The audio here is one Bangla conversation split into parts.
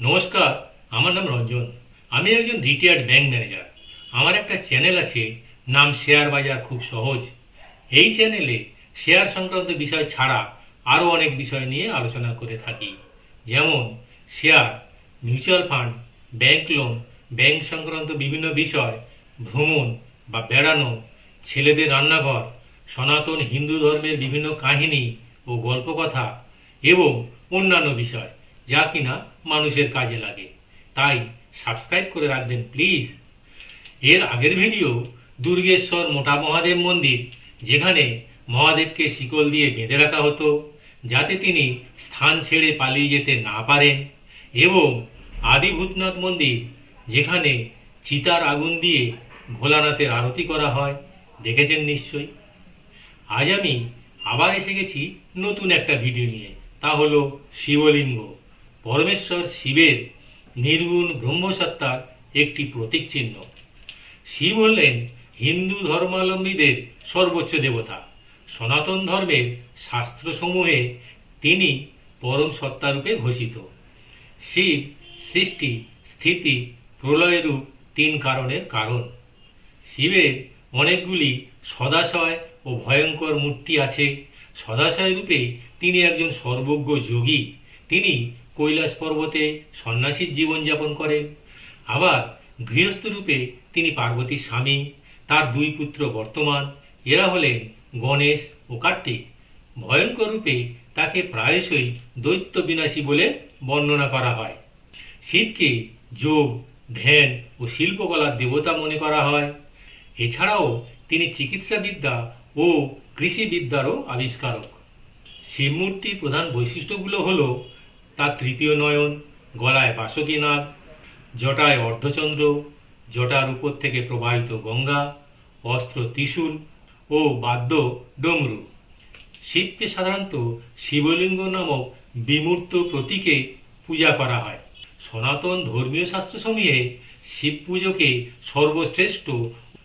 নমস্কার, আমার নাম রঞ্জন। আমি একজন রিটায়ার্ড ব্যাংক ম্যানেজার আমার একটা চ্যানেল আছে, নাম শেয়ার বাজার খুব সহজ। এই চ্যানেলে শেয়ার সংক্রান্ত বিষয় ছাড়া আরও অনেক বিষয় নিয়ে আলোচনা করে থাকি। যেমন, share mutual fund bank loan bank সংক্রান্ত বিভিন্ন বিষয়, ভ্রমণ বা বেড়ানো, ছেলেদের রান্নাঘর, সনাতন হিন্দু ধর্মের বিভিন্ন কাহিনী ও গল্পকথা এবং অন্যান্য বিষয়। যা কিনা মানুষের কাজে লাগে। তাই সাবস্ক্রাইব করে রাখবেন প্লিজ এর আগের ভিডিও দুর্গেশ্বর মোটা মহাদেব মন্দির, যেখানে মহাদেবকে শিকল দিয়ে বেঁধে রাখা হতো, যাতে তিনি স্থান ছেড়ে পালিয়ে যেতে না পারেন। এবং আদি ভূতনাথ মন্দির, যেখানে চিতার আগুন দিয়ে ভোলানাথের আরতি করা হয়, দেখেছেন নিশ্চয়ই? আজ আমি আবার এসে গেছি নতুন একটা ভিডিও নিয়ে, তা হলো শিবলিঙ্গ। পরমেশ্বর শিবের নির্গুণ ব্রহ্মসত্তার একটি প্রতীক চিহ্ন। শিব হলেন হিন্দু ধর্মাবলম্বীদের সর্বোচ্চ দেবতা। সনাতন ধর্মের শাস্ত্রসমূহে তিনি পরম সত্তারূপে ঘোষিত। শিব সৃষ্টি, স্থিতি প্রলয়রূপ তিন কারণের কারণ। শিবের অনেকগুলি সদাশয় ও ভয়ঙ্কর মূর্তি আছে। সদাশয় রূপে তিনি একজন সর্বজ্ঞ যোগী। তিনি কৈলাস পর্বতে সন্ন্যাসীর জীবনযাপন করেন। আবার গৃহস্থ রূপে তিনি পার্বতীর স্বামী, তার দুই পুত্র বর্তমান। এরা হলেন গণেশ ও কার্তিক। ভয়ঙ্কর রূপে তাকে প্রায়শই দৈত্য বিনাশী বলে বর্ণনা করা হয়। শিবকে যোগ, ধ্যান ও শিল্পকলার দেবতা মনে করা হয়। এছাড়াও তিনি চিকিৎসাবিদ্যা ও কৃষিবিদ্যারও আবিষ্কারক। শিবমূর্তির প্রধান বৈশিষ্ট্যগুলো হলো তার তৃতীয় নয়ন গলায় বাসকী নাগ, জটায় অর্ধচন্দ্র, জটার উপর থেকে প্রবাহিত গঙ্গা, অস্ত্র ত্রিশূল ও বাদ্য ডমরু। শিবকে সাধারণত শিবলিঙ্গ নামক বিমূর্ত প্রতীকে পূজা করা হয়। সনাতন ধর্মীয় শাস্ত্রসমূহে শিব পুজোকে সর্বশ্রেষ্ঠ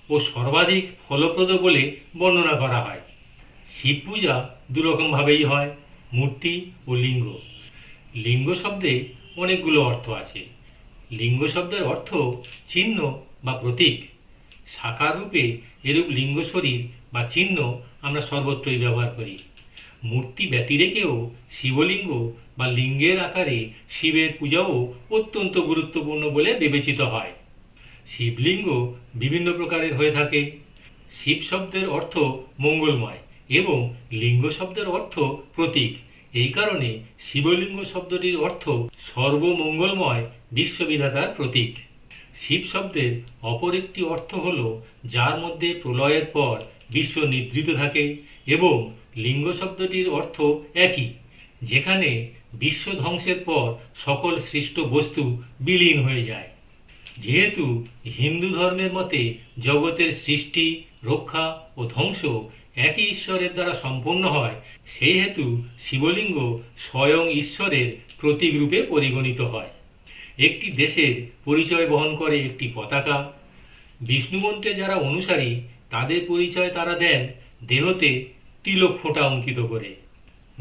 ও সর্বাধিক ফলপ্রদ বলে বর্ণনা করা হয়। শিব পূজা দুরকমভাবেই হয়, মূর্তি ও লিঙ্গ। লিঙ্গ শব্দে অনেকগুলো অর্থ আছে। লিঙ্গ শব্দের অর্থ চিহ্ন বা প্রতীক। সাকার রূপে এরূপ লিঙ্গ শরীর বা চিহ্ন আমরা সর্বত্রই ব্যবহার করি। মূর্তি ব্যতি রেখেও শিবলিঙ্গ বা লিঙ্গের আকারে শিবের পূজাও অত্যন্ত গুরুত্বপূর্ণ বলে বিবেচিত হয়। শিবলিঙ্গ বিভিন্ন প্রকারের হয়ে থাকে। শিব শব্দের অর্থ মঙ্গলময় এবং লিঙ্গ শব্দের অর্থ প্রতীক। এই কারণে শিবলিঙ্গ শব্দটির অর্থ সর্বমঙ্গলময় বিশ্ববিধাতার প্রতীক। শিব শব্দের অপর একটি অর্থ হল যার মধ্যে প্রলয়ের পর বিশ্ব নিদ্রিত থাকে এবং লিঙ্গ শব্দটির অর্থ একই, যেখানে বিশ্ব ধ্বংসের পর সকল সৃষ্ট বস্তু বিলীন হয়ে যায়। যেহেতু হিন্দু ধর্মের মতে জগতের সৃষ্টি, রক্ষা ও ধ্বংস একই ঈশ্বরের দ্বারা সম্পন্ন হয়, সেই হেতু শিবলিঙ্গ স্বয়ং ঈশ্বরের প্রতীক রূপে পরিগণিত হয়। একটি দেশের পরিচয় বহন করে একটি পতাকা। বিষ্ণু মন্ত্রে যারা অনুসারী, তাদের পরিচয় তারা দেন দেহতে তিলক ফোঁটা অঙ্কিত করে।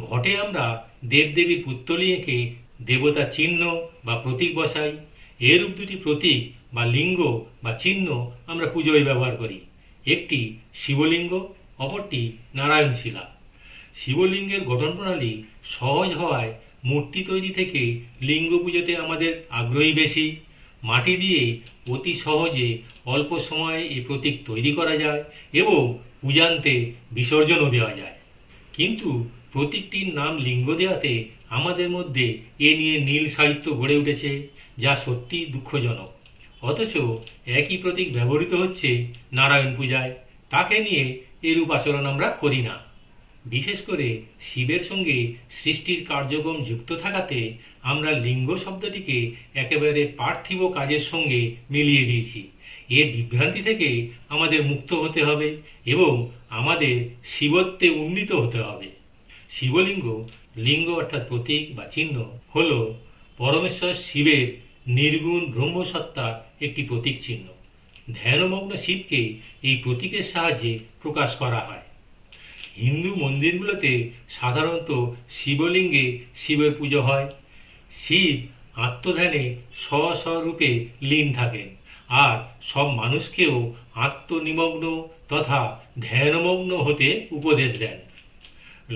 ঘটে আমরা দেবদেবীর পুত্তলি এঁকে দেবতা চিহ্ন বা প্রতীক বসাই। এরূপ দুটি প্রতীক বা লিঙ্গ বা চিহ্ন আমরা পুজোয় ব্যবহার করি। একটি শিবলিঙ্গ অপরটি নারায়ণ শিলা। শিবলিঙ্গের গঠন প্রণালী সহজ হওয়ায় মূর্তি তৈরি থেকে লিঙ্গ পুজোতে আমাদের আগ্রহী বেশি। মাটি দিয়ে অতি সহজে অল্প সময়ে এই প্রতীক তৈরি করা যায় এবং পূজান্তে বিসর্জনও দেওয়া যায়। কিন্তু প্রতীকটির নাম লিঙ্গ দেওয়াতে আমাদের মধ্যে এ নিয়ে নীল সাহিত্য গড়ে উঠেছে, যা সত্যি দুঃখজনক। অথচ একই প্রতীক ব্যবহৃত হচ্ছে নারায়ণ পূজায়। তাকে নিয়ে এরূপ আচরণ আমরা করি না। বিশেষ করে শিবের সঙ্গে সৃষ্টির কার্যক্রম যুক্ত থাকাতে আমরা লিঙ্গ শব্দটিকে একেবারে পার্থিব কাজের সঙ্গে মিলিয়ে দিয়েছি। এ বিভ্রান্তি থেকে আমাদের মুক্ত হতে হবে এবং আমাদের শিবত্বে উন্নীত হতে হবে। শিবলিঙ্গ, লিঙ্গ অর্থাৎ প্রতীক বা চিহ্ন হল পরমেশ্বর শিবের নির্গুণ ব্রহ্মসত্তার একটি প্রতীক চিহ্ন। ধ্যানমগ্ন শিবকে এই প্রতীকের সাহায্যে প্রকাশ করা হয়। হিন্দু মন্দিরগুলোতে সাধারণত শিবলিঙ্গে শিবের পুজো হয়। শিব আত্মধ্যানে স্ব স্বরূপে লীন থাকেন আর সব মানুষকেও আত্মনিমগ্ন তথা ধ্যানমগ্ন হতে উপদেশ দেন।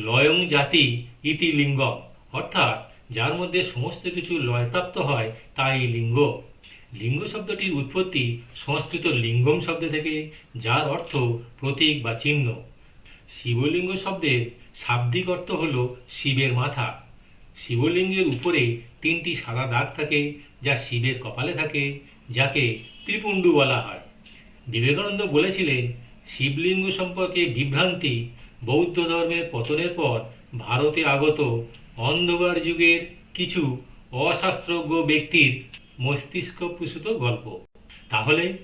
লয়ং জাতি ইতি লিঙ্গম অর্থাৎ যার মধ্যে সমস্ত কিছু লয়প্রাপ্ত হয় তাই লিঙ্গ। লিঙ্গ শব্দটির উৎপত্তি সংস্কৃত লিঙ্গম শব্দ থেকে, যার অর্থ প্রতীক বা চিহ্ন। শিবলিঙ্গ শব্দের শাব্দিক অর্থ হল শিবের মাথা। শিবলিঙ্গের উপরে তিনটি সাদা দাগ থাকে, যা শিবের কপালে থাকে, যাকে ত্রিপুণ্ডু বলা হয়। বিবেকানন্দ বলেছিলেন, শিবলিঙ্গ সম্পর্কে বিভ্রান্তি বৌদ্ধ ধর্মের পতনের পর ভারতে আগত অন্ধকার যুগের কিছু অশাস্ত্রজ্ঞ ব্যক্তির মস্তিষ্ক প্রসূত গল্প। তাহলে,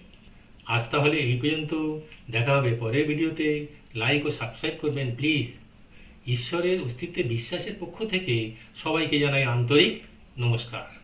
আজ তাহলে এই পর্যন্ত। দেখা হবে পরের ভিডিওতে। লাইক ও সাবস্ক্রাইব করবেন প্লিজ ঈশ্বরের অস্তিত্বে বিশ্বাসের পক্ষ থেকে সবাইকে জানাই আন্তরিক নমস্কার।